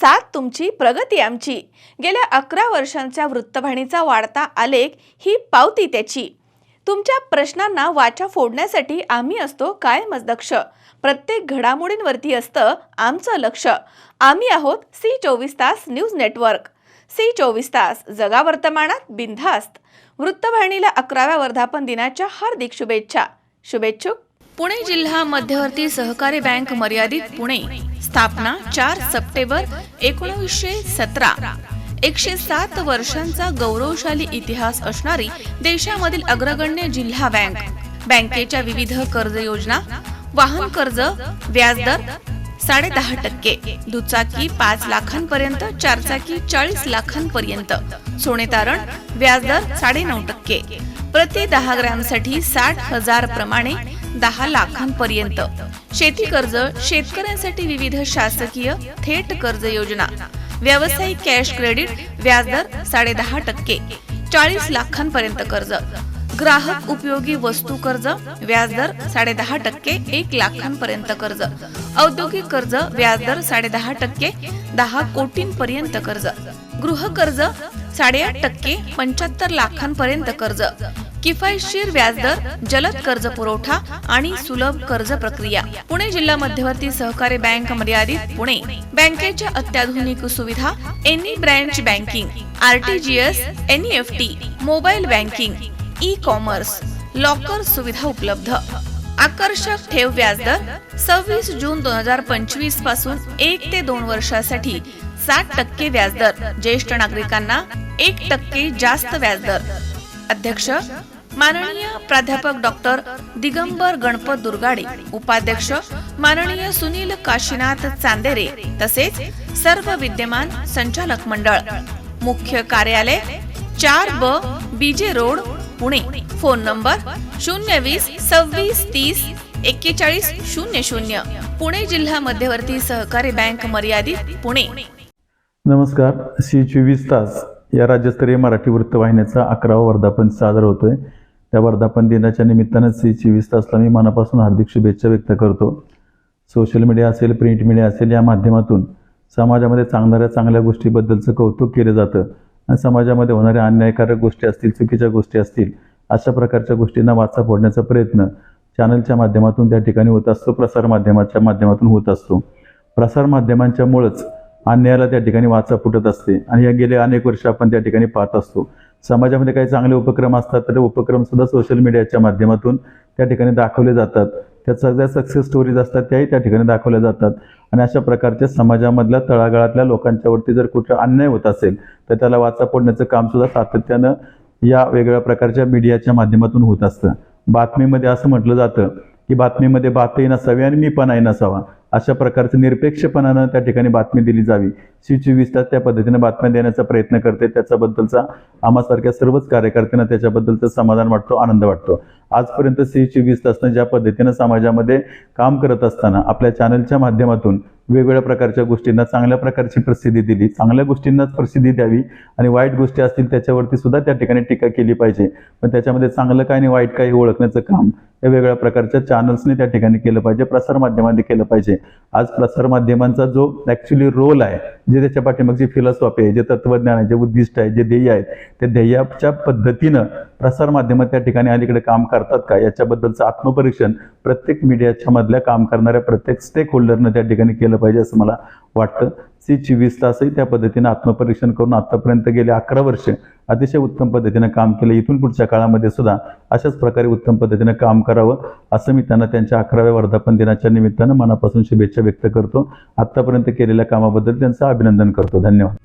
साथ तुमची प्रगती आमची. गेल्या अकरा वर्षांच्या वृत्तवाहिनीचा वाढता आलेख ही पावती त्याची. तुमच्या प्रश्नांना वाचा फोडण्यासाठी आम्ही असतो कायमच दक्ष प्रत्येक घडामोडींवरती असतं आमचं लक्ष. आम्ही आहोत सी चोवीस तास न्यूज नेटवर्क. सी चोवीस तास जगा वर्तमानात बिनधास्त. वृत्तवाहिनीला अकराव्या वर्धापन दिनाच्या हार्दिक शुभेच्छा. शुभेच्छुक. पुणे जिल्हा मध्यवर्ती सहकारी बँक मर्यादित पुणे. स्थापना चार सप्टेंबर एकोणीसशे सतरा. एकशे सात वर्षांचा गौरवशाली इतिहास असणारी देशामधील अग्रगण्य जिल्हा बँक. बँकेच्या विविध कर्ज योजना वाहन कर्ज व्याजदर साडे दहा टक्के दुचाकी पाच लाखांपर्यंत चारचाकी चाळीस लाखांपर्यंत. सोने तारण व्याजदर साडे नऊ टक्के. प्रति दहा ग्रॅमसाठी साठ हजार प्रमाणे दहा लाखांपर्यंत. शेती कर्ज शेतकऱ्यांसाठी विविध शासकीय थेट कर्ज योजना. व्यावसायिक कॅश क्रेडिट व्याजदर साडे दहा टक्के. चाळीस लाखांपर्यंत कर्ज. ग्राहक उपयोगी वस्तू कर्ज व्याजदर साडे दहा टक्के एक लाखांपर्यंत कर्ज. औद्योगिक कर्ज व्याजदर साडे दहा टक्के दहा कोटींपर्यंत कर्ज. गृह कर्ज साडेआठ टक्के पंच्याहत्तर लाखांपर्यंत कर्ज. किफायतशीर व्याजदर जलद कर्ज पुरवठा आणि सुलभ कर्ज प्रक्रिया. पुणे जिल्हा मध्यवर्ती सहकारी बँक मर्यादित पुणे. बँकेच्या अत्याधुनिक सुविधा any branch banking RTGS NEFT mobile banking e commerce locker सुविधा उपलब्ध. आकर्षक ठेव व्याजदर सव्वीस जून दोन हजार पंचवीसपासून एक ते दोन वर्षासाठी सात टक्के व्याजदर. ज्येष्ठ नागरिकांना एक टक्के जास्त व्याजदर. अध्यक्ष माननीय प्राध्यापक डॉक्टर दिगंबर गणपत दुर्गाडे उपाध्यक्ष माननीय सुनील काशीनाथ चांदेरे तसेच सर्व विद्यमान संचालक मंडळ मुख्य कार्यालय चार ब BJ road Pune. Phone number शून्य वीस सव्वीस तीस एक्केचाळीस शून्य शून्य. पुणे जिल्हा मध्यवर्ती सहकारी बँक मर्यादित पुणे. नमस्कार. सी चोवीस तास या राज्यस्तरीय मराठी वृत्तवाहिनीचा अकरावा वर्धापन सादर होतोय. त्या वर्धापन दिनाच्या निमित्तानं सी चोवीस तासला मी मनापासून हार्दिक शुभेच्छा व्यक्त करतो. सोशल मीडिया असेल प्रिंट मीडिया असेल या माध्यमातून समाजामध्ये चांगणाऱ्या चांगल्या गोष्टीबद्दलचं कौतुक केलं जातं आणि समाजामध्ये होणाऱ्या अन्यायकारक गोष्टी असतील चुकीच्या गोष्टी असतील अशा प्रकारच्या गोष्टींना वाचा फोडण्याचा प्रयत्न चॅनलच्या माध्यमातून त्या ठिकाणी होत असतो प्रसार माध्यमाच्या माध्यमातून होत असतो. प्रसार माध्यमांच्यामुळंच अन्यायाला त्या ठिकाणी वाचा फुटत असते. आणि या गेले अनेक वर्ष आपण त्या ठिकाणी पाहत असतो. समाजामध्ये काही चांगले उपक्रम असतात तर ते उपक्रम सुद्धा सोशल मीडियाच्या माध्यमातून त्या ठिकाणी दाखवले जातात. त्या सगळ्या सक्सेस स्टोरीज असतात त्याही त्या ठिकाणी दाखवल्या जातात. आणि अशा प्रकारच्या समाजामधल्या तळागाळातल्या लोकांच्यावरती जर कुठं अन्याय होत असेल तर त्याला वाचा फोडण्याचं काम सुद्धा सातत्यानं या वेगवेगळ्या प्रकारच्या मीडियाच्या माध्यमातून होत असतं. बातमीमध्ये असं म्हटलं जातं की बातमीमध्ये बातही नसावी आणि मी पणाही नसावा. अशा प्रकारचं निरपेक्षपणानं त्या ठिकाणी बातमी दिली जावी. सी चोवीस तास त्या पद्धतीने बातम्या देण्याचा प्रयत्न करते. त्याच्याबद्दलचा आम्हासारख्या सर्वच कार्यकर्त्यांना त्याच्याबद्दलचं समाधान वाटतो आनंद वाटतो. आजपर्यंत सी चोवीस तासनं ज्या पद्धतीनं समाजामध्ये काम करत असताना आपल्या चॅनलच्या माध्यमातून वेगवेगळ्या प्रकारच्या गोष्टींना चांगल्या प्रकारची प्रसिद्धी दिली चांगल्या गोष्टींनाच प्रसिद्धी द्यावी आणि वाईट गोष्टी असतील त्याच्यावरती सुद्धा त्या ठिकाणी टीका केली पाहिजे. पण त्याच्यामध्ये चांगलं काय आणि वाईट काय हे ओळखण्याचं काम या वेगवेगळ्या प्रकारच्या चॅनल्सने त्या ठिकाणी केलं पाहिजे प्रसारमाध्यमांनी केलं पाहिजे. आज प्रसारमाध्यमांचा जो ॲक्च्युली रोल आहे जे त्याच्या पाठीमागची फिलॉसॉफी आहे जे तत्वज्ञान आहे जे उद्दिष्ट आहे जे ध्येय आहेत ते ध्येयाच्या पद्धतीनं प्रसारमाध्यमं त्या ठिकाणी अलीकडे काम करतात का? याच्याबद्दलचं आत्मपरीक्षण प्रत्येक मीडियाच्या मधल्या काम करणाऱ्या प्रत्येक स्टेक होल्डरनं त्या ठिकाणी केलं पाहिजे असं मला वाटतं. सी चोवीस तासही त्या पद्धतीनं आत्मपरीक्षण करून आत्तापर्यंत गेले अकरा वर्ष. अतिशय उत्तम पद्धतीनं काम केलं. इथून पुढच्या काळामध्ये सुद्धा अशाच प्रकारे उत्तम पद्धतीनं काम करावं असं मी त्यांना त्यांच्या अकराव्या वर्धापन दिनाच्या निमित्तानं मनापासून शुभेच्छा व्यक्त करतो. आत्तापर्यंत केलेल्या कामाबद्दल त्यांचं अभिनंदन करतो. धन्यवाद.